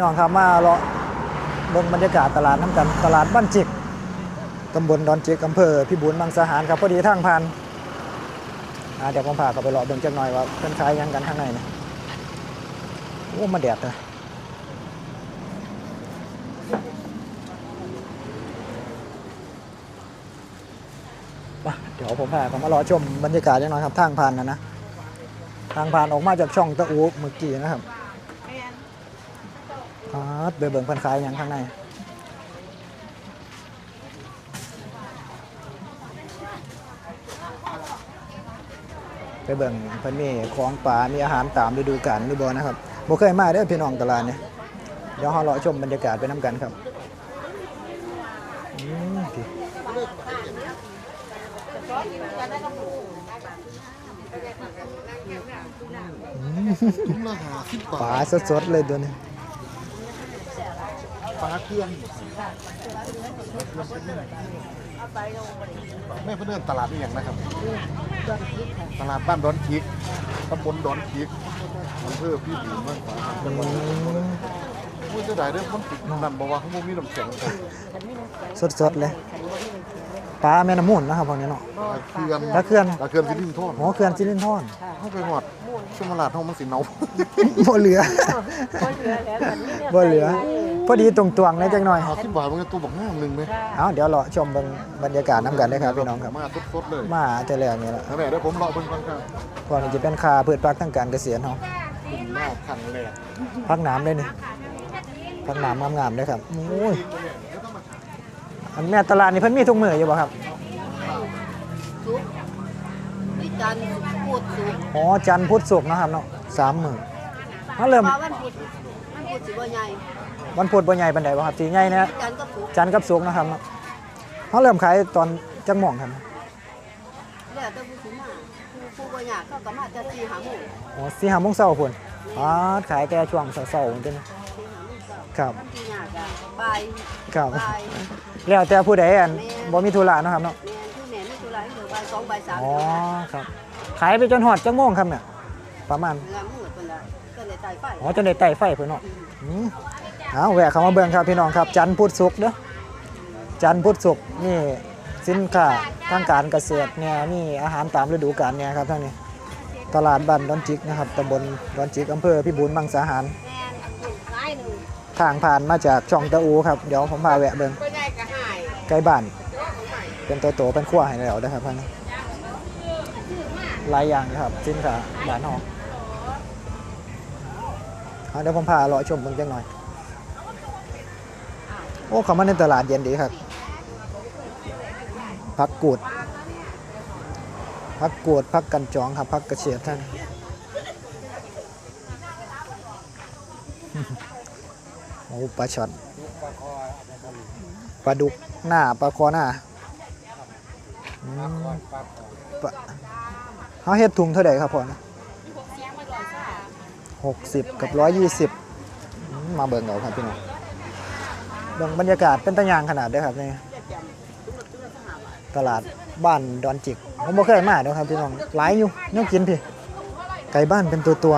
น้องครับมาเลาะเบิ่งบรรยากาศตลาดน้ำกันตลาดบ้านจิกตำบลดอนจิกอำเภอพิบูลมังสาหารครับพอดีทางผ่านเดี๋ยวผมพาเข้าไปเลาะเบิ่งจักหน่อยว่าเพิ่นขายยังกันข้างในนี่โอ้มาแดดเลยไปเดี๋ยวผมพาเขามารอชมบรรยากาศจักหน่อยครับทางผ่านนะนะทางผ่านออกมาจากช่องตะอูเมื่อกี้นะครับ ครับเบิ่งเบิ่งเพิ่นขายหยังข้างในไปเบิ่งเพิ่นมีของป่ามีอาหารตามฤดูกาลหรือบ่นะครับบ่เคยมาเด้อพี่น้องตลาดเนี่ยเดี๋ยวเฮาเลาะชมบรรยากาศไปนํกันครับอืมพี่ถุงละหาสิบบาป่าทสดๆเลยตัวนี้ ปลาเครื่องแม่เพื่อนตลาดนี่อย่างนะครับ ตลาดบ้านดอนคิกตำบลดอนคิกอำเภอพี่บีเมืองขวาจังหวัดผู้เสียดายเรื่องคนติดนั่นบอกว่าเขาบ่มีน้ำแข็งสดๆเลย ปลาแม่น้ำมูลนะครับพวกนี้เนาะปลาเครื่องปลาเขื่อนปลาเครื่องสิรินทรหมอเขื่อนจิรินทรเขาไปหอดช่วงตลาดเขามันสิเนาบ่เหลือ บ่เหลือแล้วกันนี่เนี่ยบ่เหลือ พอดีตรงตวงๆเลยจังหน่อยหาสิบบาทมันก็ตัวบักงามหนึ่งไหมเอาเดี๋ยวเราชมเบิ่งบรรยากาศน้ำกันได้ครับพี่น้องครับ มาสดๆเลยมาแต่แรกนี่แหละนั่นแหละเดี๋ยวผมเลาะเบิ่งก่อนครับพวกนี้จะเป็นคาพืชพักทางการเกษตรเนาะมาขังแรกพักน้ำเลยนี่พักน้ำงามๆเลยครับโอ้ย อันแม่ตลาดนี่เพิ่นมีทุกมื้ออยู่บ่ครับสุกวิจารณ์พูดสุกอ๋อจันทร์พุธศุกร์นะครับเนาะสามมื้อเขาเริ่มว่าวันพุธวันพุธสิบ่ใหญ่วันพุธบ่ใหญ่ปานใดบ่ครับสิใหญ่นะวิจารณ์ก็สุกจันทร์กับศุกร์นะครับเนาะเขาเริ่มขายตอนจักโมงครับแล้วแต่ผู้สิมาผู้ผู้บ่อยากเขาก็มาจะสี่หาหมู่อ๋อสี่ห้าโมงเช้าพุ่นอ๋อขายแต่ช่วงเช้าๆจังสี่หาหมู่เจ้าครับ วันที่ยา กอะบ่ายครับบ่ายแล้วแต่ผู้ใดอันบ่มีธุระเนาะครับเนาะแม่นที่แม่มีธุระให้เหลือบ่ายสองบ่ายสามอ๋อครับ ขายไปจนหอดจังโมงครับเนี่ยประมาณแล้วมืดเพิ่นละก็เลยตายไฟอ๋อจนได้ไต่ไฟเพิ่นเนาะอืมเอาแวะเข้ามาเบิ่งครับพี่น้องครับ จันทร์พุธศุกร์เด้อจันทร์พุธศุกร์นี่ สินค้าทางการเกษตรเนี่ยนี่อาหารตามฤดูกาลเนี่ยครับท่านนี้ ตลาดบ้านดอนจิกนะครับตำบลดอนจิกอำเภอพิบูลมังสาหารแม่นร้ายหนึง ทางผ่านมาจากช่องตะอูครับ เดี๋ยวผมพาแวะเบิ่งใกล้บ้าน เป็นตัวโตเป็นขั้วให้แล้วนะครับท่านนี้หลายอย่างนะครับสินค้าบ้านเฮาเอาเดี๋ยวผมพาเลาะชมเบิ่งจังหน่อย โอ้เขามาในตลาดเย็นดีครับพักกูดพักกูดพักกันจองครับพักกระเฉียดท่าน อ้ปลาช่อนปลาดุกหน้าปลาคอหน้าอืมปลาเขาเฮ็ดถุงเท่าไหร่ครับพ่อนะหกสิบกับร้อยยี่สิบมาเบิ่งเอาครับพี่น้องเบิ่งบรรยากาศเป็นตะยางขนาดเด้อครับนี่ตลาดบ้านดอนจิกผมบ่เคยมาเด้อครับพี่น้องหลายอยู่แนวกินพี่ไก่บ้านเป็นตัวตัว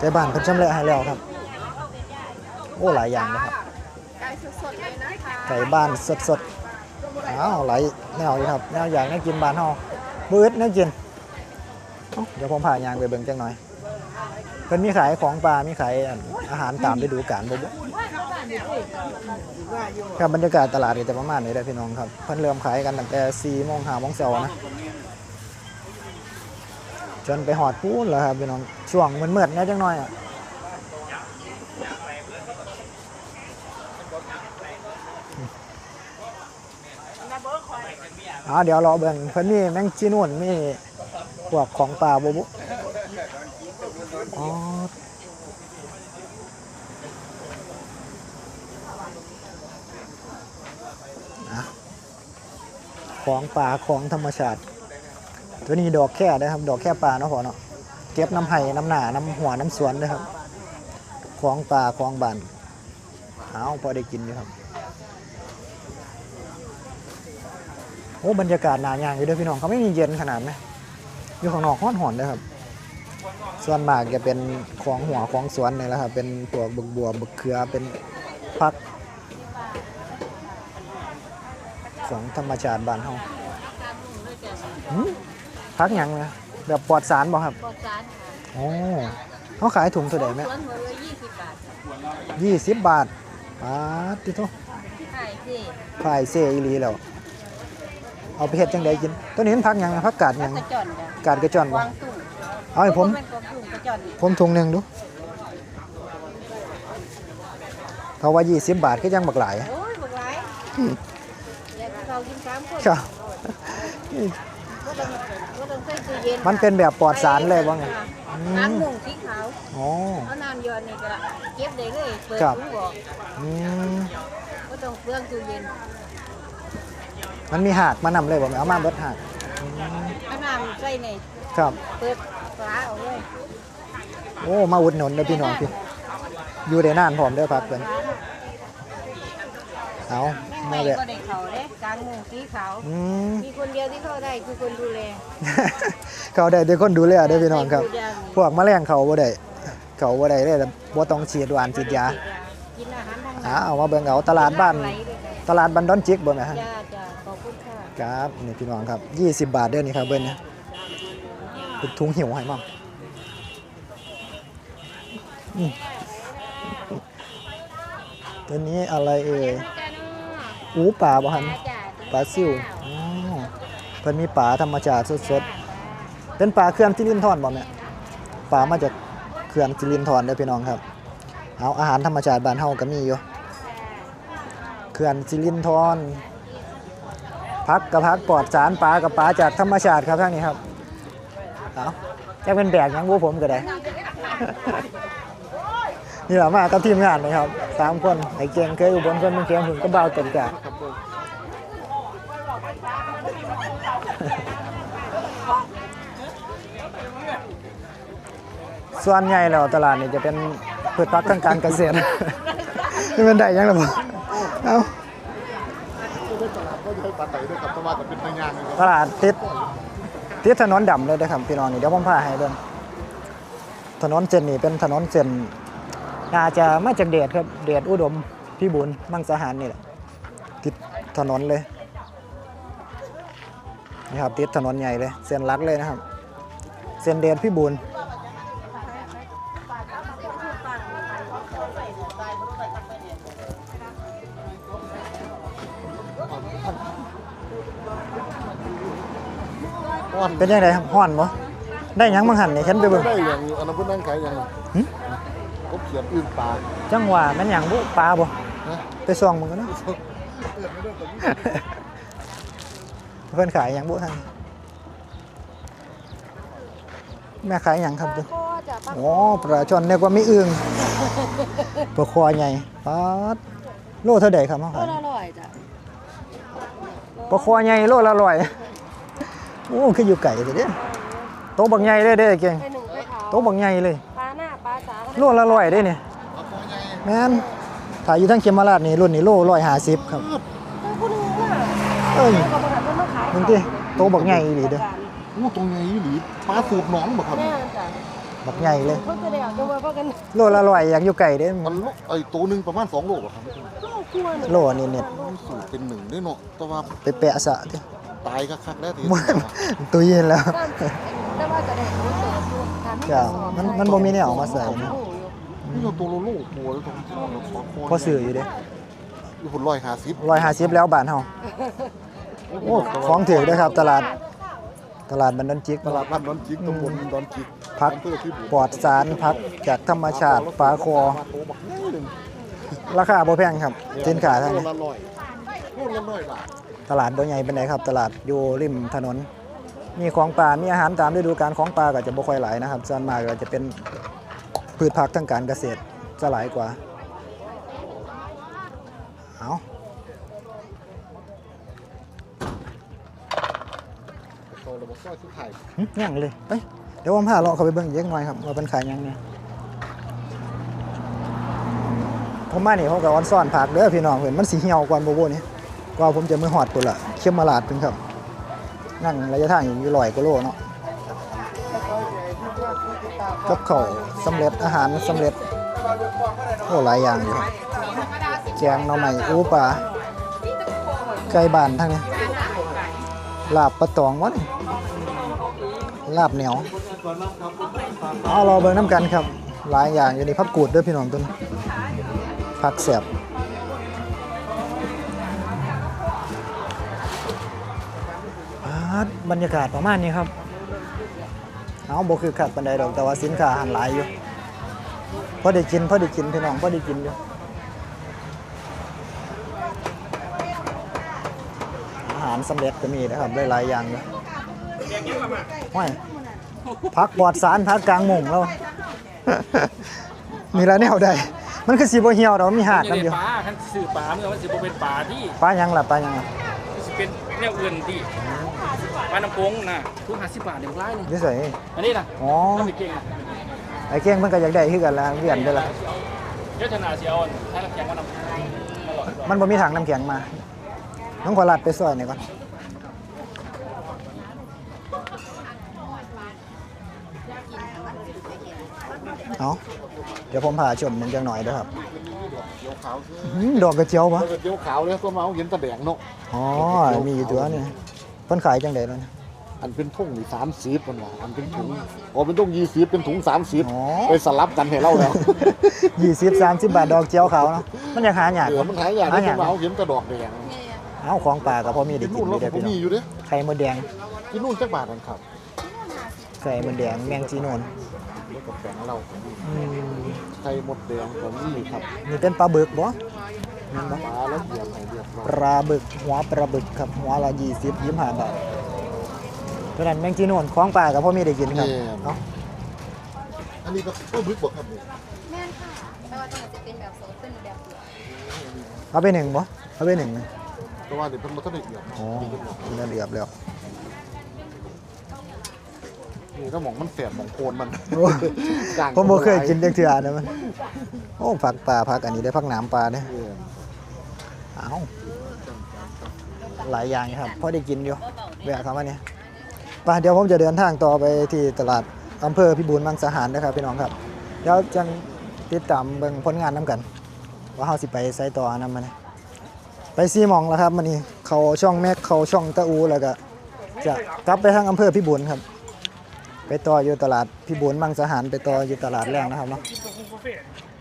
ไก่บ้านเพิ่นชำและให้แล้วครับ โอ้หลายอย่างนะครับไก่บ้านสดๆอ้าวหลายแนวอยู่ครับแนวอย่างแนวกินบ้านเฮาบื้อแนวกินเอ้าเดี๋ยวผมพายางไปเบิ่งจังหน่อยเพิ่นมีขายของปลา มีขายอันอาหารตามฤดูกาลบ่บ่ครับบรรยากาศตลาดก็จะประมาณนี้แหละพี่น้องครับ เพิ่นเริ่มขายกันตั้งแต่4โมง5โมงเช้านะจนไปหอดพูนแล้วครับพี่น้องช่วงมืดๆเนี่ยจังหน่อยอะ อ๋อเดี๋ยวรอเบิ่งเพิ่นมีแมงจีนุ่นมีพวกของป่าบ่บุอ๋อของป่าของธรรมชาติ ตัวนี้ดอกแค่นะครับ ดอกแค่ป่าเนาะพ่อเนาะเก็บน้ำไห้น้ำหนาน้ำหัวน้ำสวนนะครับ ของป่าของบ้านเอาพอได้กินอยู่ครับ โอ้บรรยากาศหนาอย่างอยู่เด้วยพี่น้องเขาไม่มีเย็นขนาดไหมอยู่ข้างนอกห้อนหอนเลยครับ ส่วนมากจะเป็นของหัวของสวนนี่แหละครับ เป็นพวกบึกบัวบึกเขือเป็นพัก ของธรรมชาติบ้านเฮาหืมพักหยังนะแบบปลอดสารบ่ครับปลอดสารโอ้เขาขายถุงเท่าไหร่แม่สวนหัวเลยยี่สิบบาทยี่สิบบาทปาดติโตใช่สิขายเซอีหลีแล้ว เอาไปเฮ็ดจังไดกินตัวนี้มันพักหยังนะพักกาดหยังกระจอนจ้ะกาดกระจอนบ่วางตุ้งเอาให้ผมเป็นกระตุ้งกระจอนผมถุงหนึงดูเขาว่า20บาทก็ยังบักหลายโอ้ยบักหลายอยากให้เรากินสามคนครับ ก็ต้องก็ต้องใส่ตู้เย็นมันเป็นแบบปลอดสารเลยว่าไงน้ำหนุ่งสีขาวอ๋อ เอาน้ำยอนนี่ก็เก็บได้เลยเปิดครับ ถุงบอกอืมก็ต้องเปลืองตู้เย็น มันมีหากมานำเลยบ่แม่เอามาเบิดหากเอาน้ำใส่ในครับ เปิดฝาเอาเลยโอ้มาอุดหนุนเด้อพี่น้องพี่อยู่ได้นานพร้อมเด้อพักเพิ่นเอาไม่มาแวะก็ได้เขาเด้กลางมุงสีขาวอืม มีคนเดียวที่เข้าได้คือคนดูแล เขาได้แต่คนดูแลเด้อพี่น้องครับพวกแมลงเขาบ่ได้เขาบ่ได้เลยแต่บ่ต้องฉีดหวานฉีดยากินอาหารทางอ่าเอามาเบิ่งเอาตลาดบ้านตลาดบันดอนจิกบ่แม่ฮะ จ้าจ้าขอบ ครับนี่พี่น้องครับ 20 บาทเด้อนี่ครับเบิ่นเนี่ยเป็นถุงหิวให้มั่งตัวนี้อะไรเอ่ยจ้าเนาะอูป่าบ่ฮันปลาซิวอ๋อเพิ่นมีปลาธรรมชาติสดๆเป็นปลาเขื่อนจิรินทรบ่แม่ปลามาจากเขื่อนจิรินทรเด้อพี่น้องครับเอาอาหารธรรมชาติบ้านเฮาก็มีอยู่เขื่อนจิรินทร พักกับพักปลอดสารปลากับปลาจากธรรมชาติครับท่างนี้ครับเอาจะเป็นแบกยังบูผมก็ได้ นี่แหละมากับทีมงานนะครับสามคนไอ้เก่งเคยอุบลคนเมืองเคียงถึงก็เบาตนกะครับผมส่วนใหญ่แล้วตลาดนี่จะเป็นพืชผักทางการเกษตรนี่มันได้ยังหรือเปล่าเอา ปลาไต่ด้วยครับแต่ว่าจะเป็นในงานนะครับตลาดติดติดถนนดำเลยนะครับพี่น้องนี่เดี๋ยวผมพาให้เบิ่งถนนเส้นนี้เป็นถนนเส้นน่าจะมาจากเดชครับ เดชอุดมพี่บุญมังสาหารนี่แหละติดถนนเลยนี่ครับติดถนนใหญ่เลย เส้นลักเลยนะครับ เส้นเดชพี่บุญ เป็นยังไงครับห้อนบ่ได้หยังบางหันนี่ฉันไปเบิ่งได้อย่างอันนั้นเพิ่นนั่งขายอย่างหึกบเขียนอื่นปลาจังหวะแม่นหยังบุปลาบ่นะไปส่องมึงกันนะเอื้อนไม่ได้แต่นี่เพิ่นขายหยังบุท่านแม่ขายหยังครับเด้อก็จะปักอ๋อปลาช่อนนึกว่ามีอึ่งปลาคอใหญ่ปาดโลเท่าใดครับเฮาก็ขายอร่อยจ้ะปลาคอใหญ่โลละร้อย โอ้คืออยู่ไก่เด้อเด้โตบักใหญ่เลยเด้อเก่งไปหนึ่งไปเผาโตบักใหญ่เลยปลาหน้าปลาสาก็โลละร้อยเด้นี่ปลาคอใหญ่แม่นขายอยู่ทั้งเขมราชนี่รุ่นนี้โล150ครับต้องพูดถึงว่าเอ้ย เขาบอกว่าเพิ่นมาขายมึงติโตบักใหญ่อีหลีเด้อโอ้ตรงไงอีหลีปลาสูบหนองบ่ครับแม่จ้ะบักใหญ่เลยเพิ่นจะได้เอาจังว่าเพราะกันโลละร้อยอยากอยู่ไก่เด้ มันโลไอ้ตัวหนึงประมาณ2โลบ่ครับลูกคั่วนี่โลนี่เน็ตมันสูบเป็นหนึ่งได้เนาะแต่ว่าไปแปะสะเด้อ ตายคักๆแล้วทีตุยเย็นแล้วแต่ว่าจะได้รู้สึกอยู่ทานให้จ้ะกระสอบมันมันบ่มีแนวเอามาใส่นะนี่เราตัวโลโลตัวแล้วตรงที่เราปลาคอพอซื้ออยู่เด้อยู่พุ่น150ร้อยห้าสิบแล้วบาทเฮาโอ้ของถือด้วยครับ ตลาด ตลาดบันดอนจิก ตลาดบ้านดอนจิกตำบลดอนจิกพักอำเภอพิบูลปลอดสารพักจากธรรมชาติปลาคอปลาโตบักใหญ่หนึ่งราคาบ่แพงครับสินค้าทั้งโลนี้ ละร้อยโลาทตลาดบ่ใหญ่เปานใดครับ ตลาดอยู่ริมถนน มีของป่ามีอาหารตามฤดูกาลของป่าก็จะบ่ค่อยหลายนะครับส่วนมากก็จะเป็นพืชผักทางการเกษตรจะหลายกว่า เอาโตแล้วบ่ซอยสุดท้ายหึยังเลยไปเดี๋ยวผมพาเลาะเข้าไปเบิ่งอีกเล็กน้อยครับว่าเป็นขายยังเนี่ยผมมานี่ยเขากับออนซ่อนผักเด้อพี่น้องเห็นมันสีเหี่ยวกว่าโบโบนี่ กว่าผมจะมือหอดปุ่นละเข้มมาลาดเพิ่นครับ นั่งระยะทางอยู่ร้อยกิโลเนาะแล้วก็ใหญ่ที่ว่าที่ตาเขากับข้าสำเร็จอาหารสำเร็จโอ้หลายอย่างอยู่ครับแกงหน่อไม้อูปลาไก่บานทั้งนี้ลาบปลาตองวะนี่ลาบเหนียวเอาเราเบิ่งน้ำกันครับ หลายอย่างอยู่นี่พักกูดด้วยพี่น้องต้นผักแสบ บรรยากาศประมาณนี้ครับเอาบ่คือขัดปันใดดอกแต่ว่าสินค้าหันหลายอยู่พอได้กินพอได้กินพี่น้องพอได้กินอยู่อาหารสำเร็จก็มีนะครับหลายๆอย่างเลยห้อยพักปลอดสารพักกลางหมุงแล้วมีแล้วแนวใดมันคือสีบ่เหี่ยวดอกมีหาดนี่นํเลอยู่ยปลาคันสื่อปลาเมื่อมันสิบ่เป็นปลาที่ปลายังล่ะปลายังล่ะสิเป็นแนวอื่นที่ ปลาน้ำโขงน่ะทุก50บาทเดี๋ยวร้ายหนึงอยู่ไสอันนี้น่ะอ๋อต้องไปเก่งน่ะไอ้เก่งเพิ่นก็อยากได้คือกันล่ะเวียนไปละเดี๋ยวชนะสิเอาอันถ้าน้ำแข็งว่าน้ำมันบ่มีถังน้ำแข็งมาน้องขอลัดไปซอยหน่อยก่อนเอาเดี๋ยวผมพาชมมันจังหน่อยเด้อครับเขียวขาวคืออื้อหือดอกกระเจียวปะเขียวขาวเลยก็มาเอาเห็นตะแดงเนาะอ๋อมีอยู่ตัวนี่ เพิ่นขายจังได๋แล้วเนี่ยอันเป็นทุ่งนี่สามสิบมันว่าอันเป็นถุงอ๋อเป็นทุ่งยี่สิบเป็นถุงสามสิบอ๋อไปสลับกันให้เราแล้ว20 30บาทดอกเจียวขาวเนาะมันอยากหาหยาดเดี๋ยวมันหายากหาที่หยาดมาเอาเห็นแตะดอกแดงเอาของป่าก็พอมีได้กินกินู่นนอแล้วยู่เด้อผมพี่น้อมีงอยู่เด้ไข่มดแดงกินนู่นจักบาทกันครับไข่มดแดงแมงจีโนนแล้วก็แบ่งเราอืมไข่มดแดงผมนี่ครับนี่เป็นปลาบึกบ่แม่นบ่ ปลาแล้วเดียวให้เรียบร้อยปลาบึกหัวปลาบึกครับหัวละยี่สิบยี่ห้าบาทเพราะนั้นแมงจีนวนคล้องปลากับพ่อมีได้กินครับเอ้าอันนี้ก็ก็บึกบ่ครับนี่แม่นค่ะไม่ว่าจะเป็นแบบโซดเป็นแบบเปลือกเอาไปหนึ่งบ่เอาไปหนึ่งไหมแต่ว่าเดี๋ยวเพิ่นบ่ทันได้เอียดอ๋อมันเรียบแล้วนี่ถ้าหมองมันแสบหมองโคนมันโอ้กลางผมบ่เคยกินจังเทื่อนะมันโอ้ผักปลาผักอันนี้ได้ผักหนามปลาเด้อ เอาหลายอย่างครับพอได้กินอยู่แวะเข้ามานี่ยไปเดี๋ยวผมจะเดินทางต่อไปที่ตลาดอำเภอพิบูลมังสาหารนะครับพี่น้องครับเดี๋ยวจังติดตามเบิ่งผลงานนํกัน ว่าเฮาสิไปไสต่อนำมันยไปซีมองแล้วครับมันนี่เขาช่องแม็กเขาช่องตะอูแล้วก็จะกลับไปทางอำเภอพิบูลครับ ไปต่ออยู่ตลาดพิบูลมังสาหารไปต่ออยู่ตลาดแรงนะครับเนาะ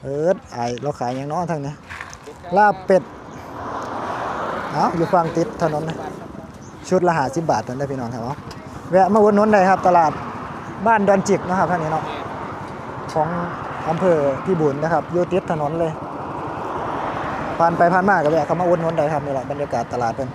เอิร์ดไอเราขายอย่างน้อทางนี้ลาบเป็ด เอาอยู่ฝั่งติดถนนนะชุดละหาสิบบาทนั่นได้พี่น้องครับเนาแวะมาอุดหนุนได้ครับ ตลาดบ้านดอนจิกนะครับท่านนี้เนาะของอำเภอพิบูลนะครับอยู่ติดถนนเลยผ่านไปผ่านมาก็แวะเข้ามาอุดหนุนได้ครับนี่แหละบรรยากาศตลาดเป็น